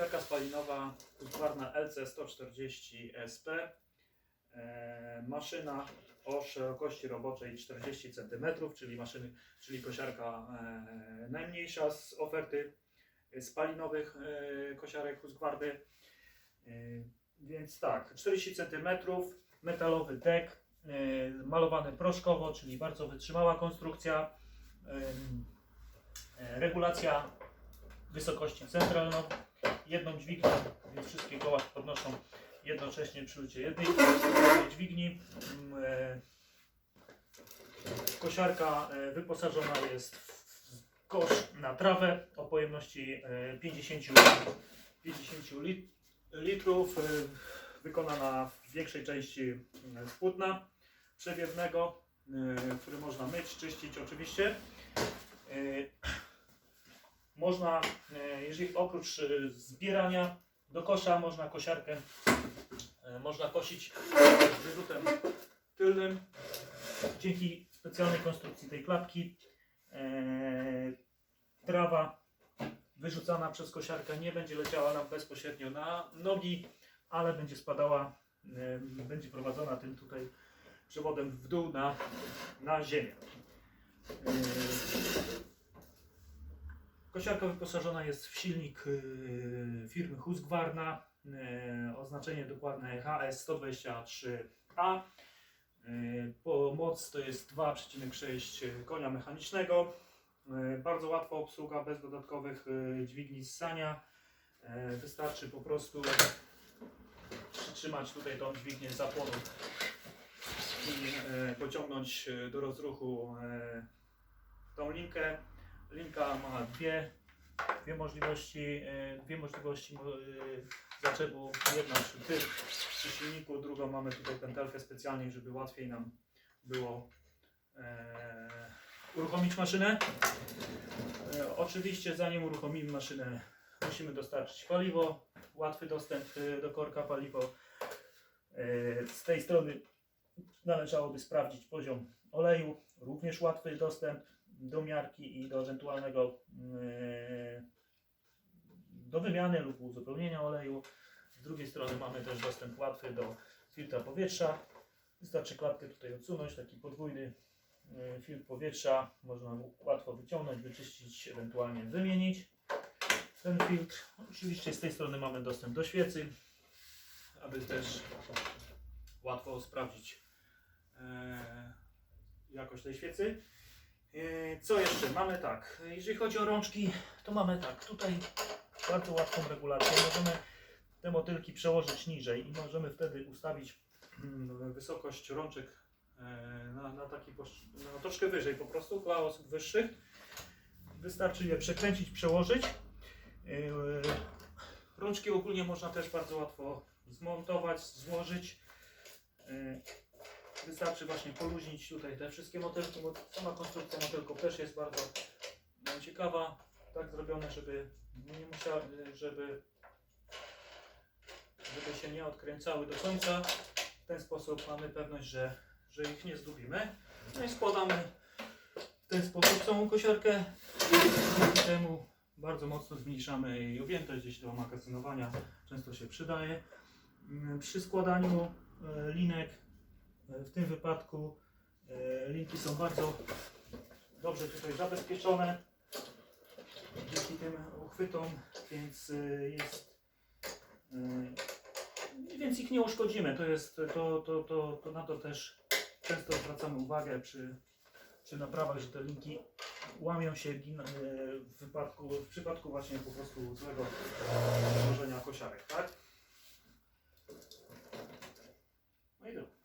Kosiarka spalinowa Husqvarna LC140 SP. E, maszyna o szerokości roboczej 40 cm, czyli maszyny, czyli kosiarka e, najmniejsza z oferty spalinowych e, kosiarek Husqvarny. Więc tak, 40 cm, metalowy dek, malowany proszkowo, czyli bardzo wytrzymała konstrukcja. Regulacja wysokości centralną, jedną dźwignię, więc wszystkie koła podnoszą jednocześnie przy użyciu jednej jednej dźwigni. Mm, e, Kosiarka e, wyposażona jest w kosz na trawę o pojemności e, 50, lit- 50 lit- litrów, e, wykonana w większej części e, z płótna przewiewnego, e, który można myć, czyścić oczywiście. Można, e, jeżeli oprócz e, zbierania do kosza, można kosiarkę, e, można kosić wyrzutem tylnym. Dzięki specjalnej konstrukcji tej klapki trawa wyrzucana przez kosiarkę nie będzie leciała nam bezpośrednio na nogi, ale będzie spadała, będzie prowadzona tym tutaj przewodem w dół na, na ziemię. Kosiarka wyposażona jest w silnik y, firmy Husqvarna, y, oznaczenie dokładne HS123A. Y, moc to jest 2,6 konia mechanicznego. Bardzo łatwa obsługa, bez dodatkowych dźwigni ssania. Wystarczy po prostu przytrzymać tutaj tą dźwignię zapłonu i pociągnąć do rozruchu tą linkę. Linka ma dwie, dwie możliwości, e, dwie możliwości mo- e, zaczepu. Jedna przy tył, przy silniku, drugą mamy tutaj pętelkę specjalnie, żeby łatwiej nam było e, uruchomić maszynę. Oczywiście zanim uruchomimy maszynę musimy dostarczyć paliwo, łatwy dostęp do korka paliwo. Z tej strony należałoby sprawdzić poziom oleju, również łatwy dostęp do miarki i do ewentualnego yy, do wymiany lub uzupełnienia oleju. Z drugiej strony mamy też dostęp łatwy do filtra powietrza. Wystarczy klatkę tutaj odsunąć, taki podwójny yy, filtr powietrza. Można łatwo wyciągnąć, wyczyścić, ewentualnie wymienić ten filtr. Oczywiście z tej strony mamy dostęp do świecy, aby też łatwo sprawdzić yy, jakość tej świecy. E, Co jeszcze? Mamy tak, jeżeli chodzi o rączki, to mamy tak, tutaj bardzo łatwą regulację. Możemy te motylki przełożyć niżej i możemy wtedy ustawić mm, wysokość rączek e, na, na taki posz- no, troszkę wyżej po prostu dla osób wyższych. Wystarczy je przekręcić, przełożyć. E, Rączki ogólnie można też bardzo łatwo zmontować, złożyć. Wystarczy właśnie poluźnić tutaj te wszystkie motylki, bo sama konstrukcja motylków też jest bardzo no, ciekawa. Tak zrobione, żeby nie musiały, żeby, żeby się nie odkręcały do końca. W ten sposób mamy pewność, że, że ich nie zgubimy. No i składamy w ten sposób całą kosiarkę. Dzięki temu bardzo mocno zmniejszamy jej objętość gdzieś do magazynowania. Często się przydaje. Przy składaniu e, linek w tym wypadku e, linki są bardzo dobrze tutaj zabezpieczone dzięki tym uchwytom, więc e, jest e, więc ich nie uszkodzimy. To jest to, to, to, to na to też często zwracamy uwagę przy, przy naprawach, że te linki łamią się w wypadku, w przypadku właśnie po prostu złego złożenia kosiarek, tak? No i dobra.